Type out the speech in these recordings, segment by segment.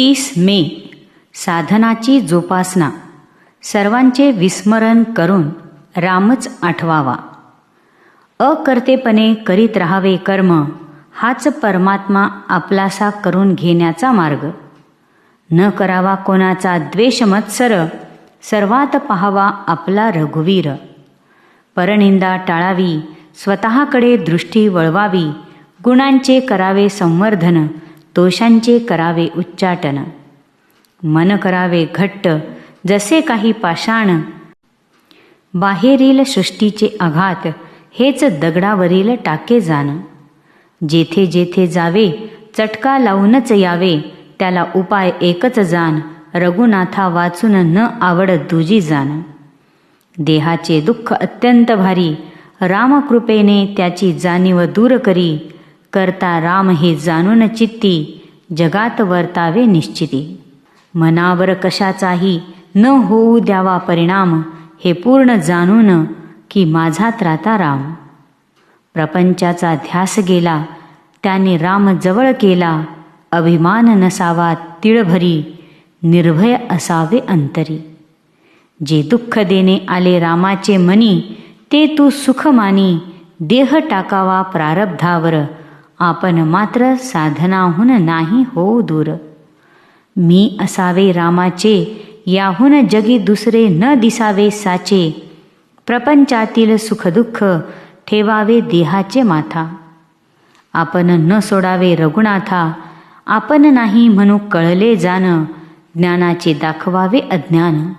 तीस मे साधनाची जोपासना. सर्वांचे विस्मरण करून रामच आठवावा. अकर्तेपणे करीत राहावे कर्म हाच परमात्मा आपलासा करून घेण्याचा मार्ग. न करावा कोणाचा द्वेष मत्सर सर्वात पहावा आपला रघुवीर. परनिंदा टाळावी स्वतःकडे दृष्टी वळवावी गुणांचे करावे संवर्धन दोषांचे करावे उच्चाटन. मन करावे घट्ट जसे काही पाषाण. बाहेरील सृष्टीचे आघात हेच दगडावरील टाके जाण. जेथे जेथे जावे चटका लावूनच यावे त्याला उपाय एकच जाण रघुनाथा वाचून न आवड दुजी जाण. देहाचे दुःख अत्यंत भारी रामकृपेने त्याची जाणीव दूर करी करता राम हे जाणून चित्ती जगात वर्तावे निश्चिती. मनावर कशाचाही न होऊ द्यावा परिणाम हे पूर्ण जाणून की माझा त्राता राम. प्रपंचाचा ध्यास गेला त्याने राम जवळ केला अभिमान नसावा तिळभरी निर्भय असावे अंतरी. जे दुःख देणे आले रामाचे मनी ते तू सुख मानी देह टाकावा प्रारब्धावर आपण मात्र साधनाहून नाही हो दूर. मी असावे रामाचे याहून जगी दुसरे न दिसावे साचे. प्रपंचातील सुखदुःख ठेवावे देहाचे माथा. आपण न सोडावे रघुनाथा आपण नाही म्हणू कळले जाण ज्ञानाचे दाखवावे अज्ञान.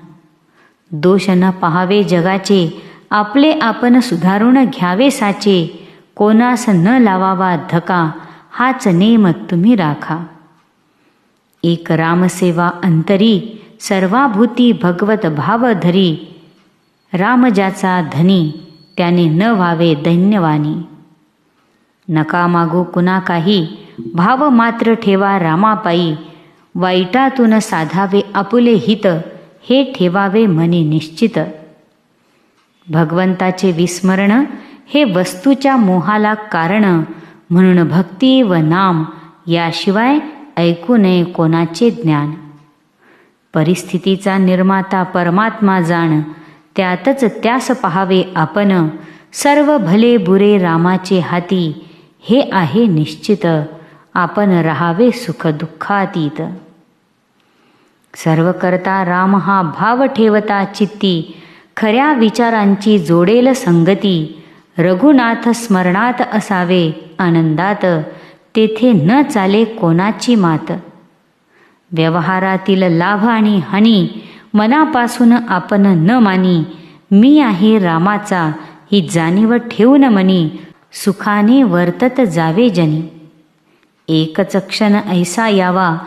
दोष न पहावे जगाचे आपले आपण सुधारून घ्यावे साचे. कोणास न लावावा धका हाच नेम तुम्ही राखा. एक रामसेवा अंतरी सर्वाभूती भगवत भाव धरी. राम ज्याचा धनी त्याने न व्हावे दैन्यवानी नका मागू कुणा काही भाव मात्र ठेवा रामापायी. वाईटातून साधावे आपुले हित हे ठेवावे मनी निश्चित. भगवंताचे विस्मरण हे वस्तूच्या मोहाला कारण म्हणून भक्ती व नाम याशिवाय ऐकू नये कोणाचे ज्ञान. परिस्थितीचा निर्माता परमात्मा जाण त्यातच त्यास पहावे आपण सर्व भले बुरे रामाचे हाती हे आहे निश्चित आपण राहावे सुख दुःखातीत. सर्व करता राम हा भाव ठेवता चित्ती खऱ्या विचारांची जोडेल संगती रघुनाथ स्मरणात असावे आनंदात. तेथे न चाले कोणाची मात. व्यवहारातील लाभ आणि हानी मनापासून आपण न मानी मी आहे रामाचा ही जाणीव ठेवून मनी सुखाने वर्तत जावे जनी. एकच क्षण ऐसा यावा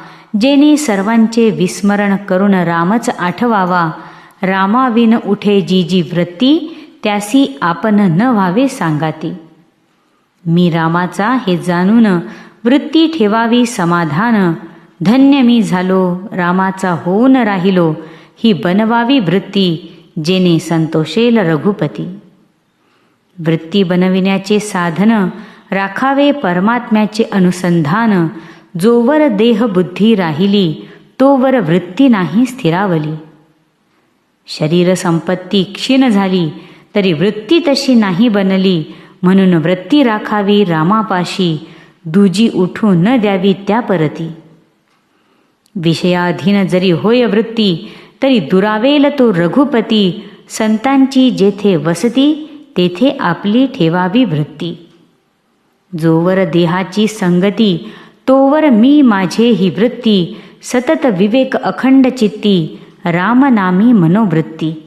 जेने सर्वांचे विस्मरण करून रामच आठवावा. रामाविन उठे जी जी वृत्ती त्यासी आपण न व्हावे सांगाती. मी रामाचा हे जाणून वृत्ती ठेवावी समाधान. धन्य मी झालो रामाचा होऊन राहिलो ही बनवावी वृत्ती जेने संतोषेल रघुपती. वृत्ती बनविण्याचे साधन राखावे परमात्म्याचे अनुसंधान. जोवर देह बुद्धी राहिली तोवर वृत्ती नाही स्थिरावली. शरीर संपत्ती क्षीण झाली तरी वृत्ती तशी नाही बनली. म्हणून वृत्ती राखावी रामापाशी. दुजी उठू न द्यावी त्या परती. विषयाधीन जरी होय वृत्ती तरी दुरावेल तो रघुपती. संतांची जेथे वसती तेथे आपली ठेवावी वृत्ती. जोवर देहाची संगती तोवर मी माझे ही वृत्ती. सतत विवेक अखंड चित्ती रामनामी मनोवृत्ती.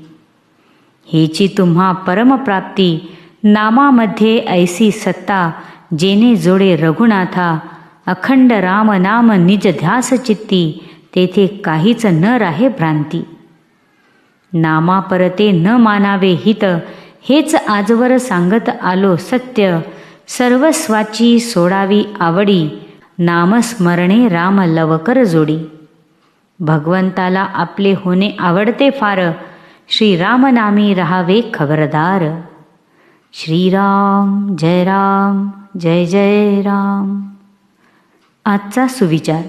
हेची तुम्हा परमप्राप्ती. नामामध्ये ऐसी सत्ता जेने जोडे रघुनाथा. अखंड राम नाम निज ध्यास चित्ती तेथे काहीच न राहे भ्रांती. नामा परते न मानावे हित हेच आजवर सांगत आलो सत्य. सर्वस्वाची सोडावी आवडी नामस्मरणे राम लवकर जोडी. भगवंताला आपले होणे आवडते फार श्रीरामनामी रहावे खबरदार। श्रीराम जय राम जय जय राम। आजचा सुविचार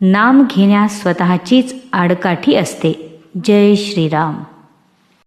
नाम घेण्यास स्वतःचीच आडकाठी असते. जय श्रीराम।